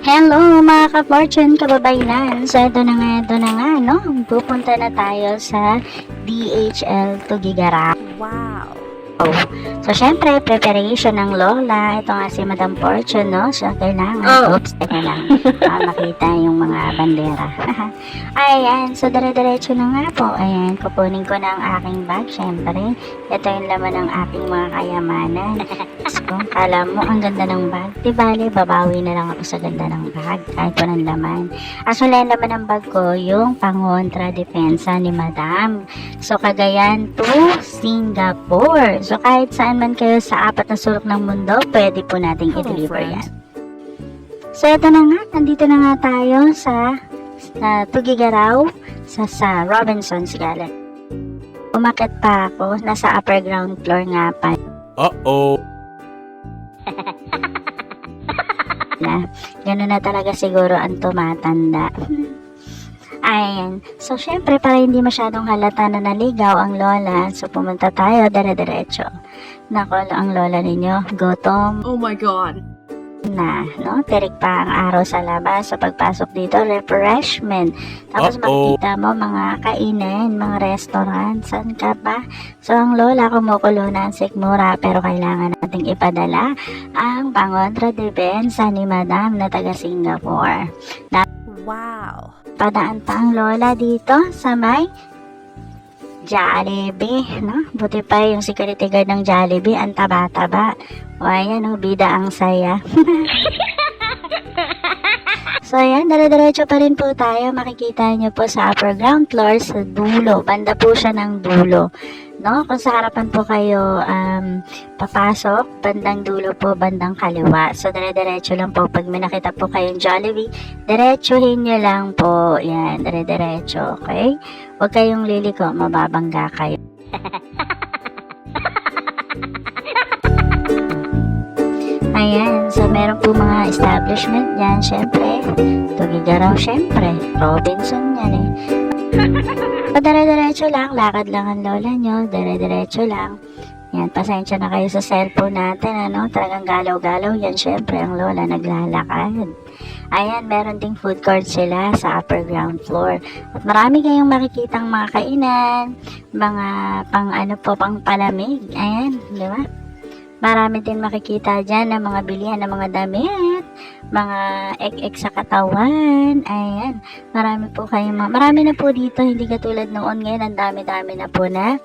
Hello mga ka-fortune kababayan. So ito na nga, ito na nga, no? Pupunta na tayo sa DHL Tugigara. Wow. So syempre, preparation ng Lola. Ito nga si Madam Fortune, no? So kailangan, Oh. oops, teka lang. Para makita yung mga bandera. Ayan, so dire-diretso na nga po. Ayan, kukunin ko na ang aking bag. Syempre, ito yung laman ng aking mga kayamanan. So, kala mo, ang ganda ng bag. Di bale, babawi na lang ako sa ganda ng bag. Kahit walang laman. Actually, ang laman ng bag ko, yung pangontra depensa ni Madam. So, Cagayan to Singapore. So, kahit saan man kayo sa apat na sulok ng mundo, pwede po nating Hello, i-deliver friends. yan. So, ito na nga. Nandito na nga tayo sa, sa Tugigaraw, sa, sa Robinson's Gala. Umakit pa ako. Nasa upper ground floor nga pa Uh-oh. Na. Ganun na talaga siguro ang tumatanda. Ayan. So, syempre, para hindi masyadong halata na naligaw ang lola, so pumunta tayo, dire-diretso. Nako, ang lola ninyo, gutom Oh my god. Na, no? Tirik pa ang araw sa labas. So, pagpasok dito, refreshment. Tapos Uh-oh. makikita mo mga kainan, mga restaurant. Saan ka ba? So, ang lola kumukulo na ang sikmura, pero kailangan nating ipadala ang pangontra depensa ni Madam na taga Singapore. Wow. Padaan pa ang lola dito sa may Jollibee, no? Buti pa yung security guard ng Jollibee, ang taba-taba. O ayan, oh, bida ang saya. so ayan, dire-diretso pa rin po tayo. Makikita nyo po sa upper ground floor sa dulo. Banda po siya ng dulo. No? Kung sa harapan po kayo um, papasok, bandang dulo po, bandang kaliwa. So, dire-diretso lang po. Pag may nakita po kayong Jollibee, diretsuhin nyo lang po. Yan, dire-diretso. Okay? Huwag kayong liliko, mababangga kayo. Ayan, so meron po mga establishment yan, syempre. Tugigaraw, syempre. Robinson yan eh. Padare-diretso lang, lakad lang ang lola nyo, dire-diretso lang. Yan, pasensya na kayo sa cellphone natin, ano, talagang galaw-galaw yan, syempre, ang lola naglalakad. Ayan, meron ding food court sila sa upper ground floor. At marami kayong makikitang mga kainan, mga pang ano po, pang palamig. Ayan, di ba? Marami din makikita dyan ng mga bilihan ng mga damit, mga ek-ek sa katawan. Ayan, marami po kayong mga, marami na po dito, hindi katulad noon ngayon, ang dami-dami na po na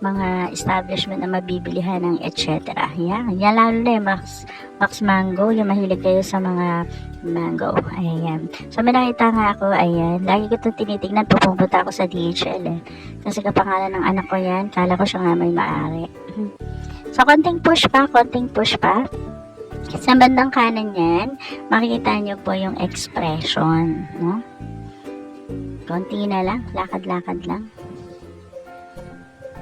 mga establishment na mabibilihan ng etc. Yan, yan lalo na yung Max, Max Mango, yung mahilig kayo sa mga mango. Ayan. So, may nakita nga ako, ayan. Lagi ko itong tinitignan, pupunta ako sa DHL eh. Kasi kapangalan ng anak ko yan, kala ko siya nga may maari. So, konting push pa, konting push pa. Sa bandang kanan yan, makikita nyo po yung expression, no? Konti na lang, lakad-lakad lang.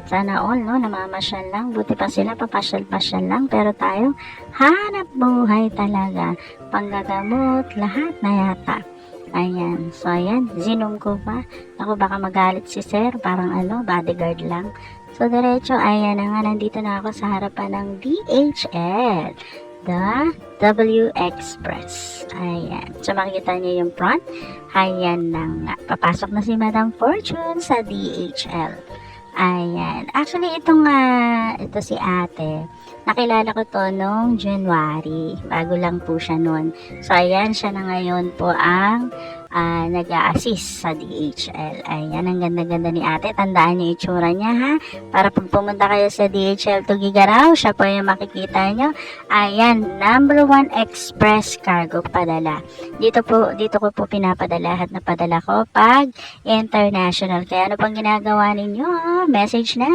Sana all, no? Namamasyal lang. Buti pa sila, papasyal-pasyal lang. Pero tayo, hanap buhay talaga. Panggagamot, lahat na yata. Ayan. So, ayan. Zinong ko pa. Ako baka magalit si sir. Parang ano, bodyguard lang. So, diretso, ayan na nga. Nandito na ako sa harapan ng DHL. The W Express. Ayan. So, makikita niyo yung front. Ayan na nga. Papasok na si Madam Fortune sa DHL. Ayan. Actually, itong, ah, ito si ate. Nakilala ko to noong January. Bago lang po siya noon. So, ayan, siya na ngayon po ang ah, nag-a-assist sa DHL. Ayan, ang ganda-ganda ni ate. Tandaan niyo itsura niya, ha? Para pag pumunta kayo sa DHL Tugigaraw, siya po yung makikita nyo. Ayan, number one express cargo padala. Dito po, dito ko po pinapadala lahat na padala ko pag international. Kaya ano pang ginagawa ninyo? Message na.